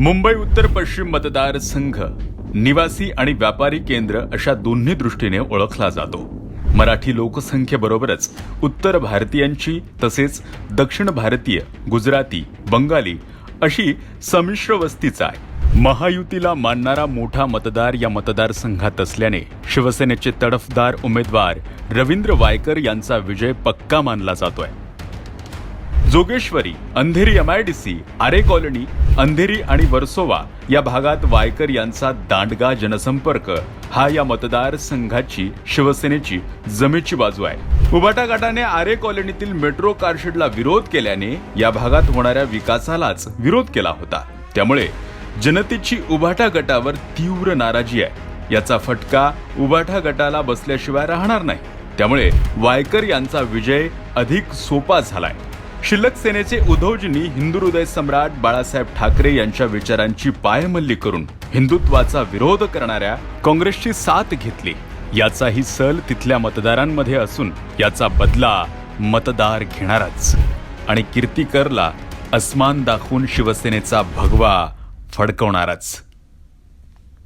मुंबई उत्तर पश्चिम मतदारसंघ निवासी आणि व्यापारी केंद्र अशा दोन्ही दृष्टीने ओळखला जातो. मराठी लोकसंख्येबरोबरच उत्तर भारतीयांची तसेच दक्षिण भारतीय गुजराती बंगाली अशी संमिश्र वस्तीचा आहे. महायुतीला मानणारा मोठा मतदार या मतदारसंघात असल्याने शिवसेनेचे तडफदार उमेदवार रवींद्र वायकर यांचा विजय पक्का मानला जातोय. जोगेश्वरी अंधेरी एमआयडीसी आरे कॉलनी अंधेरी आणि वर्सोवा या भागात वायकर यांचा दांडगा जनसंपर्क. हा या मतदारसंघाची शिवसेनेची जमेची बाजू आहे. उबाटा गटाने आरे कॉलनीतील मेट्रो कारशेडला विरोध केल्याने या भागात होणाऱ्या विकासालाच विरोध केला होता. त्यामुळे जनतेची उबाटा गटावर तीव्र नाराजी आहे. याचा फटका उबाटा गटाला बसल्याशिवाय राहणार नाही. त्यामुळे वायकर यांचा विजय अधिक सोपा झालाय. शिल्लक सेनेचे उद्धवजींनी हिंदू हृदय सम्राट बाळासाहेब ठाकरे यांच्या विचारांची पायमल्ली करून हिंदुत्वाचा विरोध करणाऱ्या काँग्रेसची साथ घेतली. याचाही सल तिथल्या मतदारांमध्ये असून याचा बदला मतदार घेणारच. आणि कीर्तीकरला अस्मान दाखवून शिवसेनेचा भगवा फडकवणारच.